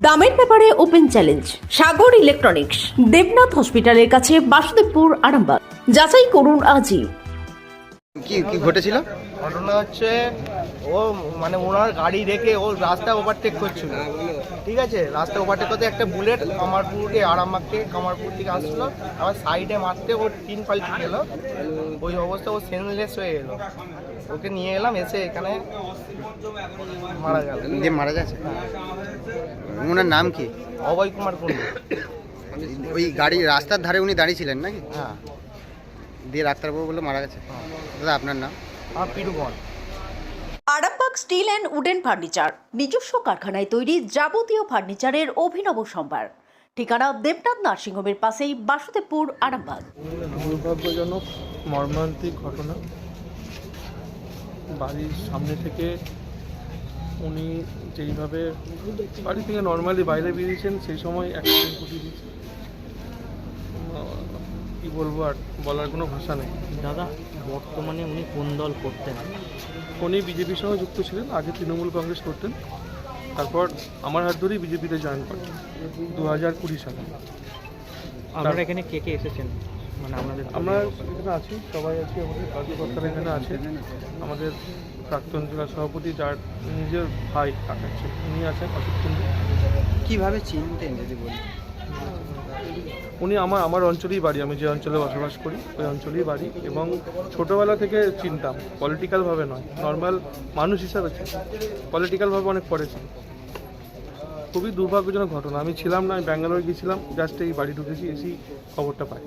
দামের ব্যাপারে open challenge Sagar electronics Debnath হসপিটালের কাছে বাসুদেবপুর আরামবাগ। যাচাই করুন আজই। কি কি ঘটেছিল? ঘটনা হচ্ছে ও মানে ওনার গাড়ি রেখে ও রাস্তা ওভারটেক করছিল। ঠিক আছে? রাস্তা ওভারটেক করতে একটা বুলেট কামারপুরকে আরামবাগ থেকে কামারপুর থেকে আসছিল আবার সাইডে মারতে ও তিন পাল্টি গেল ওই অবস্থা ও সেনলেস হয়ে গেল। ওকে নিয়ে এলাম এসে এখানে মারা গেল। যে মারা গেছে? ওনার নাম কি? অভয় কুমার কুন্ডু। ওই গাড়ি রাস্তার ধারে উনি দাঁড়িয়েছিলেন নাকি? হ্যাঁ। দিয়ে ডাক্তারবাবু বলল মারা গেছে। দাদা আপনার নাম? আমার Piruganj Arambagh steel and wooden furniture নিজস্ব কারখানায় তৈরি যাবতীয় ফার্নিচারের অভিনব সম্ভার। ঠিকানা দেবনাথ নার্সিংহোমের পাশেই বাসুদেবপুর আরামবাগ। দুর্ভাগ্যজনক মর্মান্তিক ঘটনা। বাড়ির সামনে থেকে উনি যেইভাবে বাড়ি থেকে নর্মালি বাইরে বেরিয়েছেন সেই সময় অ্যাক্সিডেন্ট ঘটিয়ে দিয়েছে। কী বলব আর বলার কোনো ভাষা নেই। দাদা বর্তমানে উনি কোন দল করতেন? উনি বিজেপির সঙ্গে যুক্ত ছিলেন আগে তৃণমূল কংগ্রেস করতেন তারপর আমার হাত ধরেই বিজেপিতে জয়েন করেন দু হাজার কুড়ি সালে। আপনারা এখানে কে কে এসেছেন? মানে আপনাদের আমরা এখানে আছি সবাই আছি আমাদের কার্যকর্তারা এখানে আছে আমাদের প্রাক্তন জেলা সভাপতি যার নিজের ভাই উনি আছেন অশোক কুন্ডু কীভাবে চিনতেন যদি বলি উনি আমার আমার অঞ্চলেই বাড়ি আমি যে অঞ্চলে বসবাস করি ওই অঞ্চলেই বাড়ি। এবং ছোটোবেলা থেকে চিনতাম পলিটিক্যালভাবে নয় নর্মাল মানুষ হিসাবে চিনতাম। পলিটিক্যালভাবে অনেক পড়েছি খুবই দুর্ভাগ্যজনক ঘটনা। আমি ছিলাম না আমি ব্যাঙ্গালোরে গিয়েছিলাম জাস্ট এই বাড়ি ঢুকেছি এসি খবরটা পাই।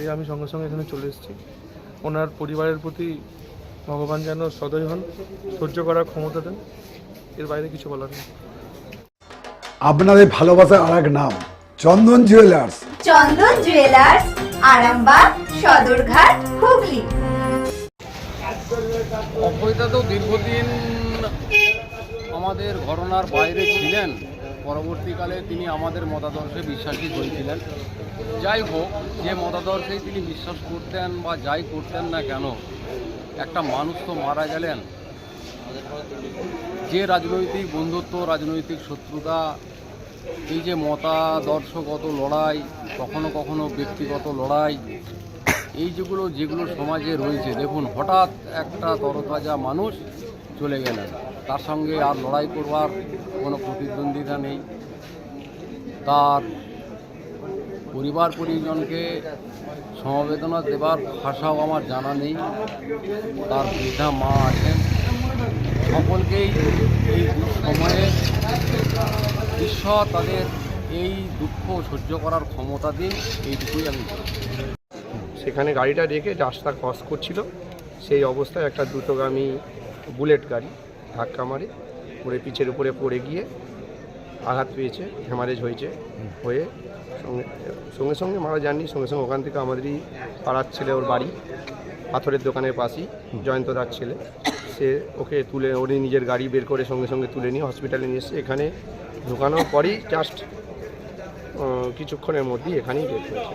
এই আমি সঙ্গে সঙ্গে এখানে চলে এসেছি। ওনার পরিবারের প্রতি ভগবান যেন সদয় হন সহ্য করার ক্ষমতা দেন এর বাইরে কিছু বলার নেই। আপনাদের ভালোবাসার আর এক নাম চন্দন জুয়েলার্স চন্দন জুয়েলার্স আরামবাগ সদরঘাট হুগলি। অভয়দা তো দীর্ঘদিন আমাদের ঘটনার বাইরে ছিলেন। পরবর্তীকালে তিনি আমাদের মতাদর্শে বিশ্বাসী হয়েছিলেন। যাই হোক, যে মতাদর্শেই তিনি বিশ্বাস করতেন বা যাই করতেন না কেন, একটা মানুষ তো মারা গেলেন। যে রাজনৈতিক বন্ধুত্ব, রাজনৈতিক শত্রুতা, এই যে মতাদর্শগত লড়াই, কখনো কখনো ব্যক্তিগত লড়াই, এই যেগুলো যেগুলো সমাজে রয়েছে, দেখুন, হঠাৎ একটা তরতাজা মানুষ চলে গেলেন। তার সঙ্গে আর লড়াই করবার কোনো প্রতিদ্বন্দ্বিতা নেই। তার পরিবার পরিজনকে সমবেদনা দেবার ভাষাও আমার জানা নেই। তার বৃদ্ধা মা আছেন। সকলকেই এই সময়ে ঈশ্বর তাদের এই দুঃখ সহ্য করার ক্ষমতা দিন, এইটুকুই আমি সেখানে গাড়িটা রেখে রাস্তা ক্রস করছিল। সেই অবস্থায় একটা দ্রুতগামী বুলেট গাড়ি ধাক্কা মারে। পড়ে পিছের উপরে পড়ে গিয়ে আঘাত পেয়েছে হেমারেজ হয়েছে, হয়ে সঙ্গে সঙ্গে সঙ্গে মারা যাননি, সঙ্গে সঙ্গে ওখান থেকে আমাদেরই পাড়ার ছেলে ওর বাড়ি, পাথরের দোকানের পাশেই জয়ন্ত দার ছেলে। সে ওকে তুলে, ওরই নিজের গাড়ি বের করে সঙ্গে সঙ্গে তুলে নিয়ে হসপিটালে নিয়ে এসে এখানে ঢোকানোর পরই জাস্ট কিছুক্ষণের মধ্যেই এখানেই ডেট হয়েছে।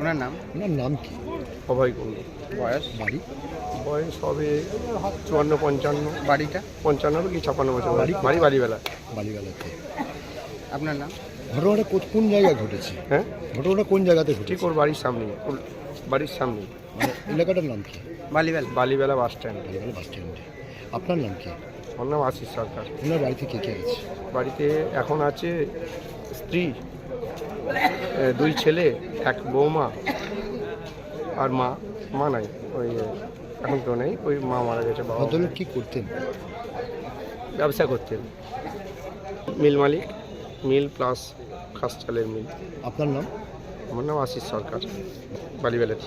ওনার নাম? ওনার নাম কি? অভয় কুণ্ডু। বয়স? বাড়ি? বয়স হবে চুয়ান্ন পঞ্চান্ন। বাড়িটা? পঞ্চান্ন কি ছাপান্ন বছর বাড়ি? বাড়ি বাড়িবেলা। বালিগালাতে আপনার নাম? ঘটনাটা কোন জায়গায় ঘটেছে? হ্যাঁ? ঘটনাটা কোন জায়গাতে ঠিক ওর বাড়ির সামনেই ওর বাড়ির সামনেই। মানে এলাকাটার নাম কি? বালিবেল। Balibela bus stand. বালিগালা বাস স্ট্যান্ডে। আপনার নাম কি? ওর নাম আশিস সরকার। ওনার বাড়িতে কে কে আছে? বাড়িতে এখন আছে স্ত্রী। দুই ছেলে এক বৌমা আর মা। মা নাই ওই এখন তো নেই ওই মা মারা গেছে বাবা ভদ্রলোক কি করতেন? ব্যবসা করতেন। মিল মালিক মিল প্লাস খাস চালের মিল। আপনার নাম? আমার নাম আশিস সরকার বালিবেলাতে।